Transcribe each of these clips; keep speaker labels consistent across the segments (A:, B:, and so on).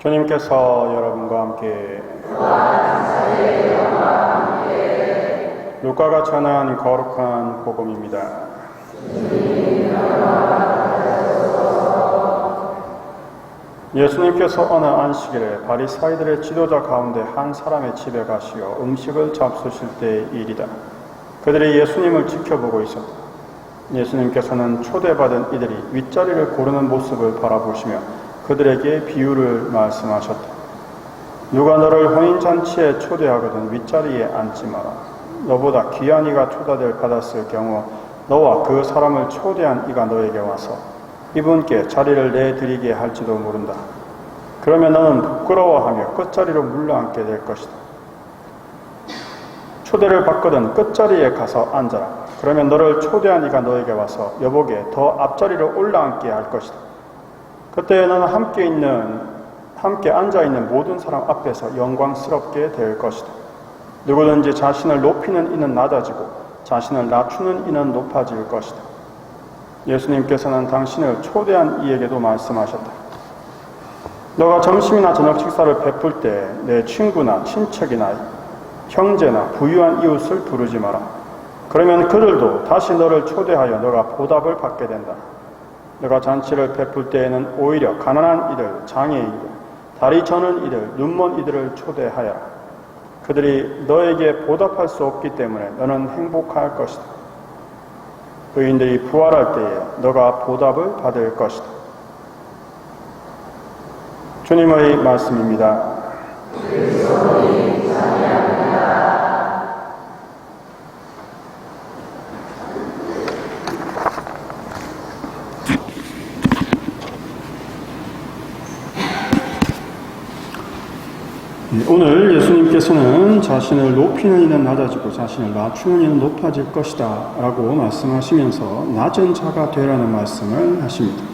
A: 주님께서 여러분과 함께 루카가 전한 거룩한 복음입니다. 예수님께서 어느 안식일에 바리사이들의 지도자 가운데 한 사람의 집에 가시어 음식을 잡수실 때의 일이다. 그들이 예수님을 지켜보고 있었다. 예수님께서는 초대받은 이들이 윗자리를 고르는 모습을 바라보시며 그들에게 비유를 말씀하셨다. 누가 너를 혼인잔치에 초대하거든 윗자리에 앉지 마라. 너보다 귀한 이가 초대를 받았을 경우 너와 그 사람을 초대한 이가 너에게 와서 이분께 자리를 내드리게 할지도 모른다. 그러면 너는 부끄러워하며 끝자리로 물러앉게 될 것이다. 초대를 받거든 끝자리에 가서 앉아라. 그러면 너를 초대한 이가 너에게 와서 여보게 더 앞자리로 올라앉게 할 것이다. 그때 너는 함께 있는 함께 앉아 있는 모든 사람 앞에서 영광스럽게 될 것이다. 누구든지 자신을 높이는 이는 낮아지고 자신을 낮추는 이는 높아질 것이다. 예수님께서는 당신을 초대한 이에게도 말씀하셨다. 너가 점심이나 저녁 식사를 베풀 때 내 친구나 친척이나 형제나 부유한 이웃을 부르지 마라. 그러면 그들도 다시 너를 초대하여 너가 보답을 받게 된다. 너가 잔치를 베풀 때에는 오히려 가난한 이들, 장애인들, 다리 저는 이들, 눈먼 이들을 초대하여라. 그들이 너에게 보답할 수 없기 때문에 너는 행복할 것이다. 의인들이 부활할 때에 너가 보답을 받을 것이다. 주님의 말씀입니다. 오늘 예수님께서는 자신을 높이는 이는 낮아지고 자신을 낮추는 이는 높아질 것이다 라고 말씀하시면서 낮은 자가 되라는 말씀을 하십니다.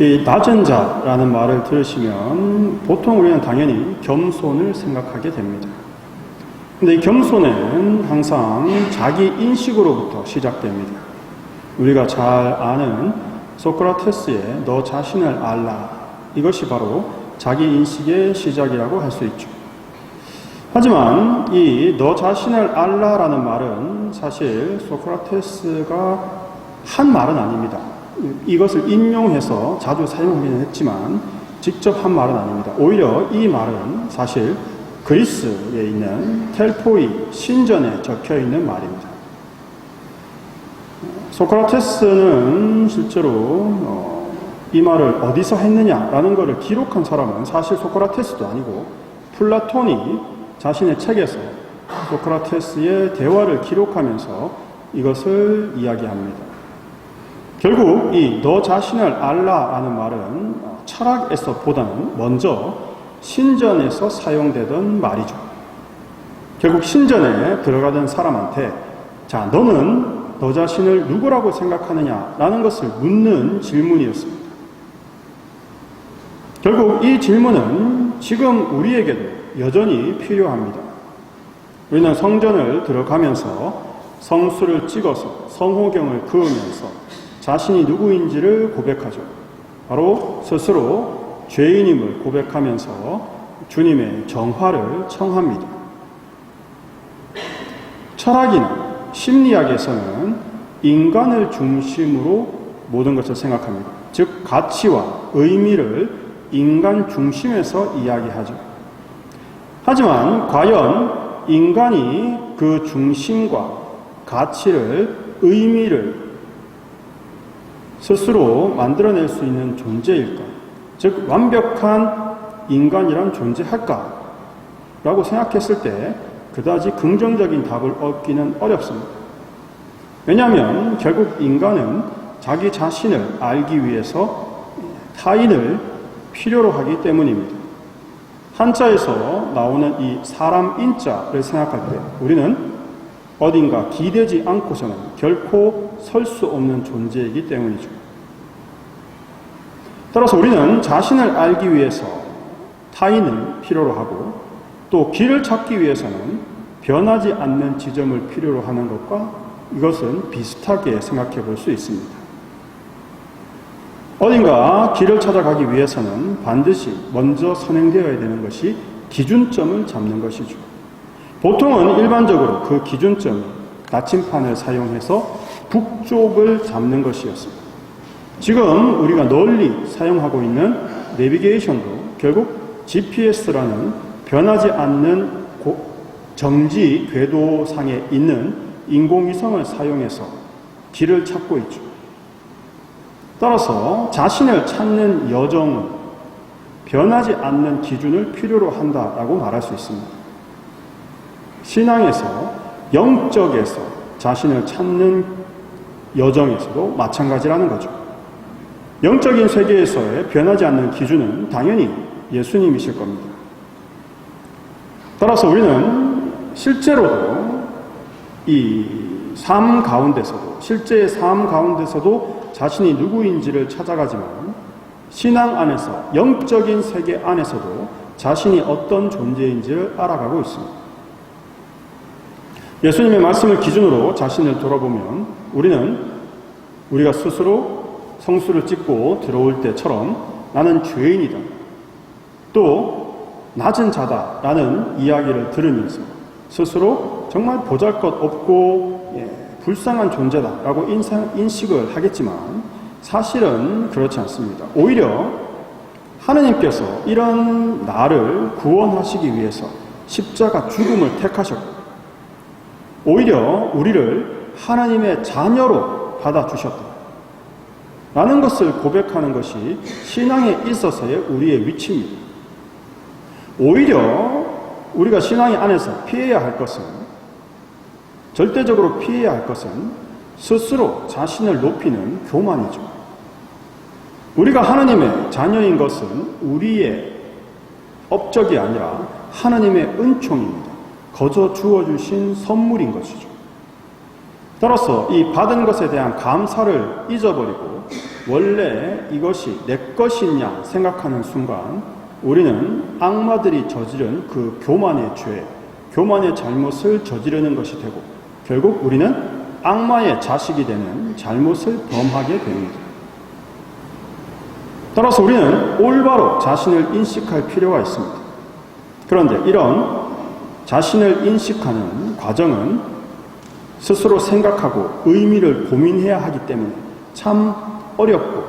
A: 이 낮은 자라는 말을 들으시면 보통 우리는 당연히 겸손을 생각하게 됩니다. 근데 이 겸손은 항상 자기 인식으로부터 시작됩니다. 우리가 잘 아는 소크라테스의 너 자신을 알라 이것이 바로 자기 인식의 시작이라고 할 수 있죠. 하지만 이 너 자신을 알라라는 말은 사실 소크라테스가 한 말은 아닙니다. 이것을 인용해서 자주 사용하기는 했지만 직접 한 말은 아닙니다. 오히려 이 말은 사실 그리스에 있는 텔포이 신전에 적혀 있는 말입니다. 소크라테스는 실제로 어, 이 말을 어디서 했느냐라는 것을 기록한 사람은 사실 소크라테스도 아니고 플라톤이 자신의 책에서 소크라테스의 대화를 기록하면서 이것을 이야기합니다. 결국 이 너 자신을 알라라는 말은 철학에서 보다는 먼저 신전에서 사용되던 말이죠. 결국 신전에 들어가던 사람한테 자 너는 너 자신을 누구라고 생각하느냐라는 것을 묻는 질문이었습니다. 결국 이 질문은 지금 우리에게도 여전히 필요합니다. 우리는 성전을 들어가면서 성수를 찍어서 성호경을 그으면서 자신이 누구인지를 고백하죠. 바로 스스로 죄인임을 고백하면서 주님의 정화를 청합니다. 철학이나 심리학에서는 인간을 중심으로 모든 것을 생각합니다. 즉, 가치와 의미를 인간 중심에서 이야기하죠. 하지만 과연 인간이 그 중심과 가치를, 의미를 스스로 만들어낼 수 있는 존재일까? 즉, 완벽한 인간이란 존재할까? 라고 생각했을 때 그다지 긍정적인 답을 얻기는 어렵습니다. 왜냐하면 결국 인간은 자기 자신을 알기 위해서 타인을 필요로 하기 때문입니다. 한자에서 나오는 이 사람 인자를 생각할 때 우리는 어딘가 기대지 않고서는 결코 설 수 없는 존재이기 때문이죠. 따라서 우리는 자신을 알기 위해서 타인을 필요로 하고 또 길을 찾기 위해서는 변하지 않는 지점을 필요로 하는 것과 이것은 비슷하게 생각해 볼 수 있습니다. 어딘가 길을 찾아가기 위해서는 반드시 먼저 선행되어야 되는 것이 기준점을 잡는 것이죠. 보통은 일반적으로 그 기준점이 나침판을 사용해서 북쪽을 잡는 것이었습니다. 지금 우리가 널리 사용하고 있는 내비게이션도 결국 GPS라는 변하지 않는 고- 정지 궤도상에 있는 인공위성을 사용해서 길을 찾고 있죠. 따라서 자신을 찾는 여정은 변하지 않는 기준을 필요로 한다라고 말할 수 있습니다. 신앙에서 영적에서 자신을 찾는 여정에서도 마찬가지라는 거죠. 영적인 세계에서의 변하지 않는 기준은 당연히 예수님이실 겁니다. 따라서 우리는 실제로도 이 삶 가운데서도, 실제의 삶 가운데서도 자신이 누구인지를 찾아가지만 신앙 안에서, 영적인 세계 안에서도 자신이 어떤 존재인지를 알아가고 있습니다. 예수님의 말씀을 기준으로 자신을 돌아보면 우리는 우리가 스스로 성수를 찍고 들어올 때처럼 나는 죄인이다. 또 낮은 자다라는 이야기를 들으면서 스스로 정말 보잘것 없고 예, 불쌍한 존재다라고 인상, 인식을 하겠지만 사실은 그렇지 않습니다. 오히려 하느님께서 이런 나를 구원하시기 위해서 십자가 죽음을 택하셨고 오히려 우리를 하나님의 자녀로 받아주셨다. 라는 것을 고백하는 것이 신앙에 있어서의 우리의 위치입니다. 오히려 우리가 신앙의 안에서 피해야 할 것은 절대적으로 피해야 할 것은 스스로 자신을 높이는 교만이죠. 우리가 하나님의 자녀인 것은 우리의 업적이 아니라 하나님의 은총입니다. 거저 주어주신 선물인 것이죠. 따라서 이 받은 것에 대한 감사를 잊어버리고 원래 이것이 내 것이냐 생각하는 순간 우리는 악마들이 저지른 그 교만의 죄, 교만의 잘못을 저지르는 것이 되고 결국 우리는 악마의 자식이 되는 잘못을 범하게 됩니다. 따라서 우리는 올바로 자신을 인식할 필요가 있습니다. 그런데 이런 자신을 인식하는 과정은 스스로 생각하고 의미를 고민해야 하기 때문에 참 어렵고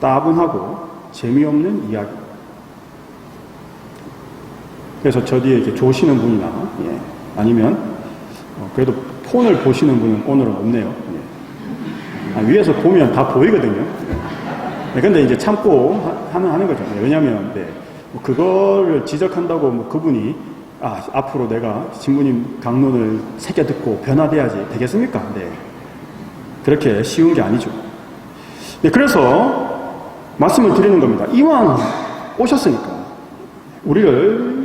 A: 따분하고 재미없는 이야기. 그래서 저 뒤에 이렇게 조시는 분이나 예, 아니면 어, 그래도 폰을 보시는 분은 오늘은 없네요. 예. 아, 위에서 보면 다 보이거든요. 네, 근데 이제 참고 하, 는 하는 거죠. 네, 왜냐하면 네, 뭐 그거를 지적한다고 뭐 그분이 아, 앞으로 내가 신부님 강론을 새겨 듣고 변화돼야지 되겠습니까? 네. 그렇게 쉬운 게 아니죠. 네, 그래서 말씀을 드리는 겁니다. 이왕 오셨으니까 우리를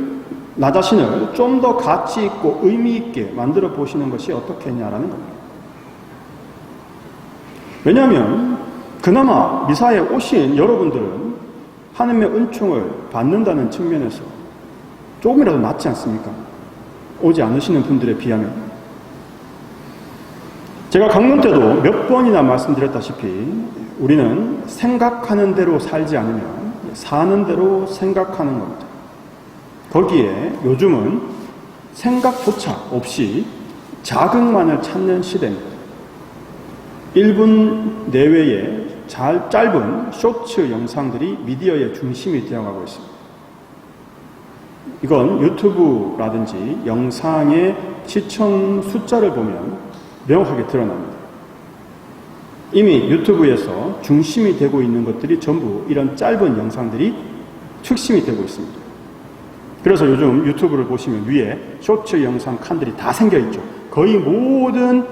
A: 나 자신을 좀 더 가치 있고 의미 있게 만들어 보시는 것이 어떻겠냐라는 겁니다. 왜냐하면 그나마 미사에 오신 여러분들은 하나님의 은총을 받는다는 측면에서 조금이라도 낫지 않습니까? 오지 않으시는 분들에 비하면. 제가 강론 때도 몇 번이나 말씀드렸다시피 우리는 생각하는 대로 살지 않으면 사는 대로 생각하는 겁니다. 거기에 요즘은 생각조차 없이 자극만을 찾는 시대입니다. 1분 내외의 잘, 짧은 쇼츠 영상들이 미디어의 중심이 되어가고 있습니다. 이건 유튜브라든지 영상의 시청 숫자를 보면 명확하게 드러납니다. 이미 유튜브에서 중심이 되고 있는 것들이 전부 이런 짧은 영상들이 축심이 되고 있습니다. 그래서 요즘 유튜브를 보시면 위에 쇼츠 영상 칸들이 다 생겨 있죠. 거의 모든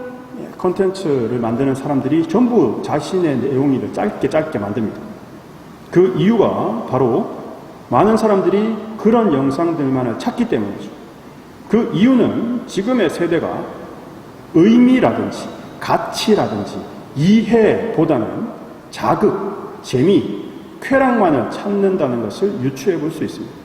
A: 컨텐츠를 만드는 사람들이 전부 자신의 내용을 짧게 짧게 만듭니다. 그 이유가 바로 많은 사람들이 그런 영상들만을 찾기 때문이죠. 그 이유는 지금의 세대가 의미라든지 가치라든지 이해보다는 자극, 재미, 쾌락만을 찾는다는 것을 유추해 볼 수 있습니다.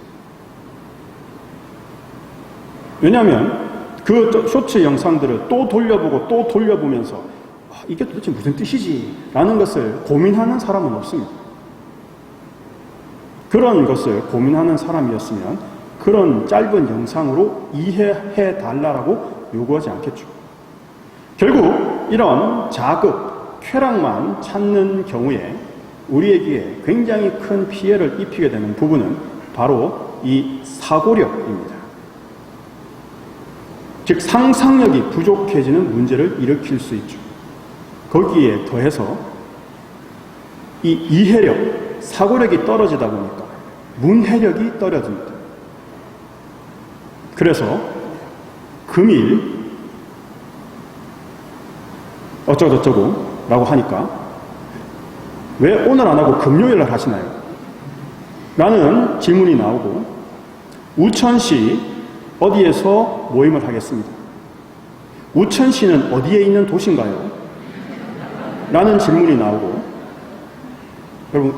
A: 왜냐하면 그 쇼츠 영상들을 또 돌려보고 또 돌려보면서 아, 이게 도대체 무슨 뜻이지? 라는 것을 고민하는 사람은 없습니다. 그런 것을 고민하는 사람이었으면 그런 짧은 영상으로 이해해 달라고 요구하지 않겠죠. 결국 이런 자극, 쾌락만 찾는 경우에 우리에게 굉장히 큰 피해를 입히게 되는 부분은 바로 이 사고력입니다. 즉 상상력이 부족해지는 문제를 일으킬 수 있죠. 거기에 더해서 이 이해력, 사고력이 떨어지다 보니까 문해력이 떨어집니다. 그래서 금일 어쩌고저쩌고 라고 하니까 왜 오늘 안 하고 금요일 날 하시나요? 라는 질문이 나오고 우천시 어디에서 모임을 하겠습니다. 우천시는 어디에 있는 도시인가요? 라는 질문이 나오고 여러분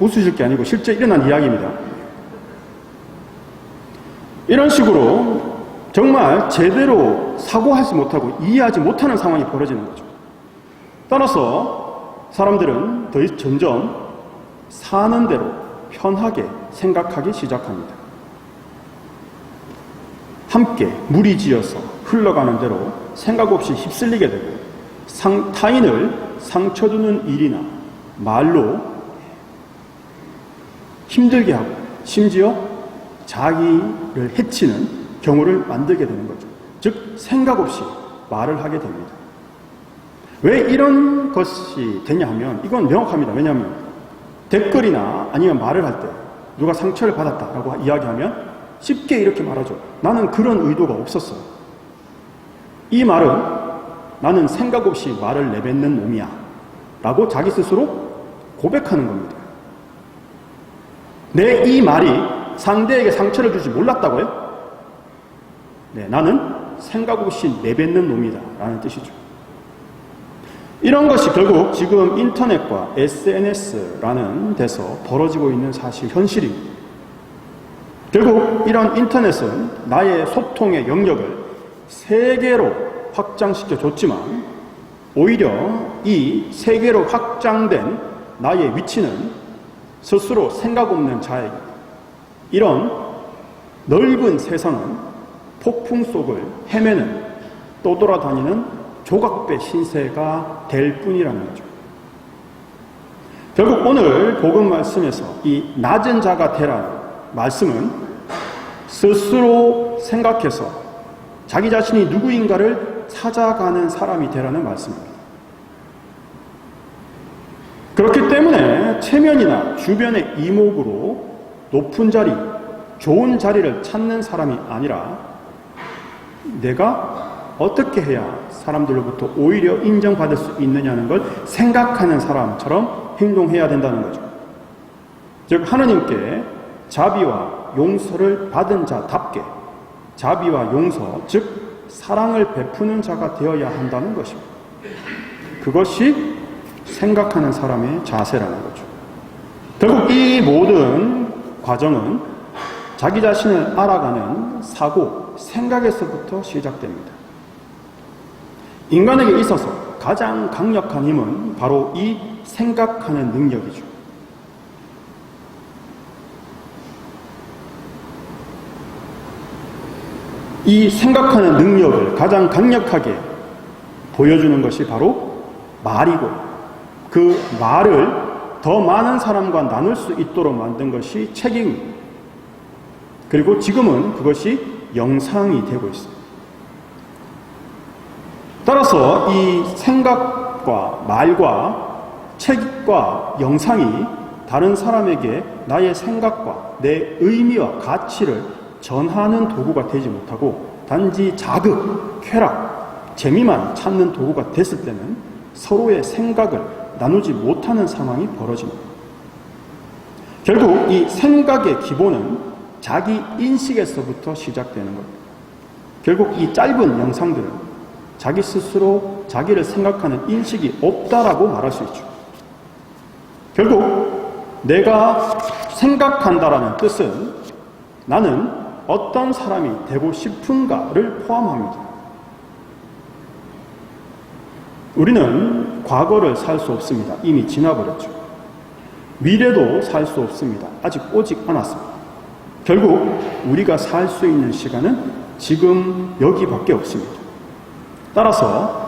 A: 웃으실 게 아니고 실제 일어난 이야기입니다. 이런 식으로 정말 제대로 사고하지 못하고 이해하지 못하는 상황이 벌어지는 거죠. 따라서 사람들은 더 점점 사는 대로 편하게 생각하기 시작합니다. 함께 무리지어서 흘러가는 대로 생각 없이 휩쓸리게 되고 상, 타인을 상처 주는 일이나 말로 힘들게 하고 심지어 자기를 해치는 경우를 만들게 되는 거죠. 즉 생각 없이 말을 하게 됩니다. 왜 이런 것이 되냐 하면 이건 명확합니다. 왜냐하면 댓글이나 아니면 말을 할 때 누가 상처를 받았다라고 이야기하면 쉽게 이렇게 말하죠. 나는 그런 의도가 없었어. 이 말은 나는 생각 없이 말을 내뱉는 놈이야. 라고 자기 스스로 고백하는 겁니다. 내 이 말이 상대에게 상처를 주지 몰랐다고요? 네, 나는 생각 없이 내뱉는 놈이다. 라는 뜻이죠. 이런 것이 결국 지금 인터넷과 SNS라는 데서 벌어지고 있는 사실 현실입니다. 결국 이런 인터넷은 나의 소통의 영역을 세계로 확장시켜 줬지만 오히려 이 세계로 확장된 나의 위치는 스스로 생각 없는 자에게 이런 넓은 세상은 폭풍 속을 헤매는 떠돌아다니는 조각배 신세가 될 뿐이라는 거죠. 결국 오늘 복음 말씀에서 이 낮은 자가 되라는 말씀은 스스로 생각해서 자기 자신이 누구인가를 찾아가는 사람이 되라는 말씀입니다. 그렇기 때문에 체면이나 주변의 이목으로 높은 자리, 좋은 자리를 찾는 사람이 아니라 내가 어떻게 해야 사람들로부터 오히려 인정받을 수 있느냐는 걸 생각하는 사람처럼 행동해야 된다는 거죠. 즉, 하느님께 자비와 용서를 받은 자답게 자비와 용서, 즉, 사랑을 베푸는 자가 되어야 한다는 것입니다. 그것이 생각하는 사람의 자세라는 거죠. 결국 이 모든 과정은 자기 자신을 알아가는 사고, 생각에서부터 시작됩니다. 인간에게 있어서 가장 강력한 힘은 바로 이 생각하는 능력이죠. 이 생각하는 능력을 가장 강력하게 보여주는 것이 바로 말이고 그 말을 더 많은 사람과 나눌 수 있도록 만든 것이 책임 그리고 지금은 그것이 영상이 되고 있습니다. 따라서 이 생각과 말과 책과 영상이 다른 사람에게 나의 생각과 내 의미와 가치를 전하는 도구가 되지 못하고 단지 자극, 쾌락, 재미만 찾는 도구가 됐을 때는 서로의 생각을 나누지 못하는 상황이 벌어집니다. 결국 이 생각의 기본은 자기 인식에서부터 시작되는 겁니다. 결국 이 짧은 영상들은 자기 스스로 자기를 생각하는 인식이 없다라고 말할 수 있죠. 결국 내가 생각한다라는 뜻은 나는 어떤 사람이 되고 싶은가를 포함합니다. 우리는 과거를 살 수 없습니다. 이미 지나버렸죠. 미래도 살 수 없습니다. 아직 오직 않았습니다. 결국 우리가 살 수 있는 시간은 지금 여기밖에 없습니다. 따라서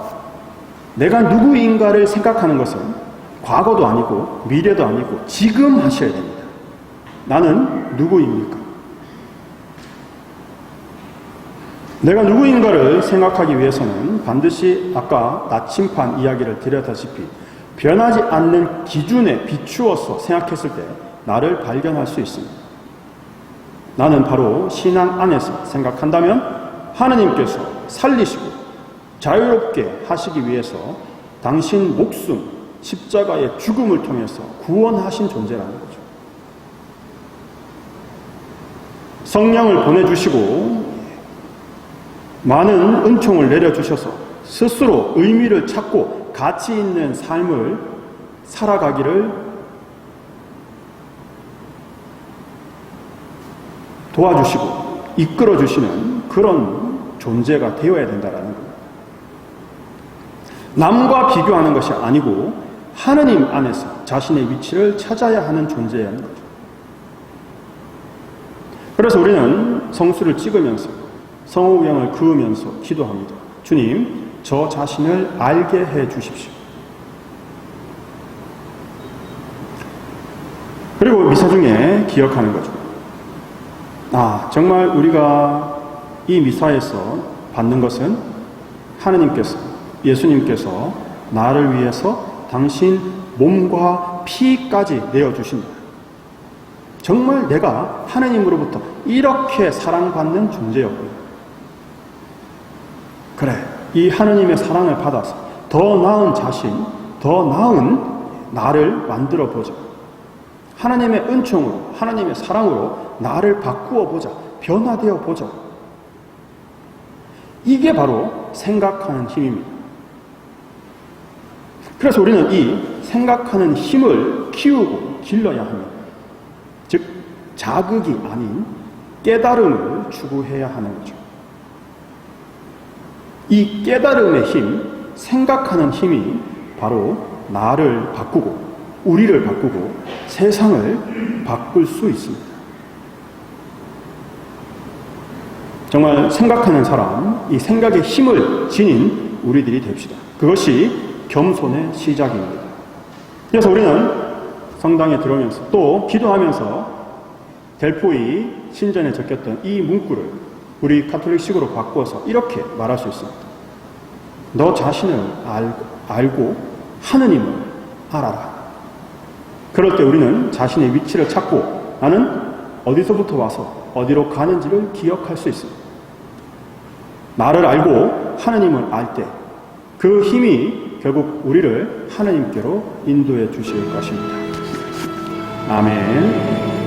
A: 내가 누구인가를 생각하는 것은 과거도 아니고 미래도 아니고 지금 하셔야 됩니다. 나는 누구입니까? 내가 누구인가를 생각하기 위해서는 반드시 아까 나침판 이야기를 드렸다시피 변하지 않는 기준에 비추어서 생각했을 때 나를 발견할 수 있습니다. 나는 바로 신앙 안에서 생각한다면 하느님께서 살리시고 자유롭게 하시기 위해서 당신 목숨, 십자가의 죽음을 통해서 구원하신 존재라는 거죠. 성령을 보내주시고 많은 은총을 내려주셔서 스스로 의미를 찾고 가치 있는 삶을 살아가기를 도와주시고 이끌어 주시는 그런 존재가 되어야 된다는 겁니다. 남과 비교하는 것이 아니고 하느님 안에서 자신의 위치를 찾아야 하는 존재라는 거죠. 그래서 우리는 성수를 찍으면서 성호경을 그으면서 기도합니다. 주님, 저 자신을 알게 해 주십시오. 그리고 미사 중에 기억하는 거죠. 아, 정말 우리가 이 미사에서 받는 것은 하느님께서, 예수님께서 나를 위해서 당신 몸과 피까지 내어주신다. 정말 내가 하느님으로부터 이렇게 사랑받는 존재였구나. 그래, 이 하느님의 사랑을 받아서 더 나은 자신, 더 나은 나를 만들어 보자. 하나님의 은총으로, 하나님의 사랑으로 나를 바꾸어 보자. 변화되어 보자. 이게 바로 생각하는 힘입니다. 그래서 우리는 이 생각하는 힘을 키우고 길러야 합니다. 즉, 자극이 아닌 깨달음을 추구해야 하는 거죠. 이 깨달음의 힘, 생각하는 힘이 바로 나를 바꾸고, 우리를 바꾸고, 세상을 바꿀 수 있습니다. 정말 생각하는 사람, 이 생각의 힘을 지닌 우리들이 됩시다. 그것이 겸손의 시작입니다. 그래서 우리는 성당에 들어오면서 또 기도하면서 델포이 신전에 적혔던 이 문구를 우리 카톨릭식으로 바꾸어서 이렇게 말할 수 있습니다. 너 자신을 알, 알고 하느님을 알아라. 그럴 때 우리는 자신의 위치를 찾고 나는 어디서부터 와서 어디로 가는지를 기억할 수 있습니다. 나를 알고 하느님을 알 때 그 힘이 결국 우리를 하느님께로 인도해 주실 것입니다. 아멘.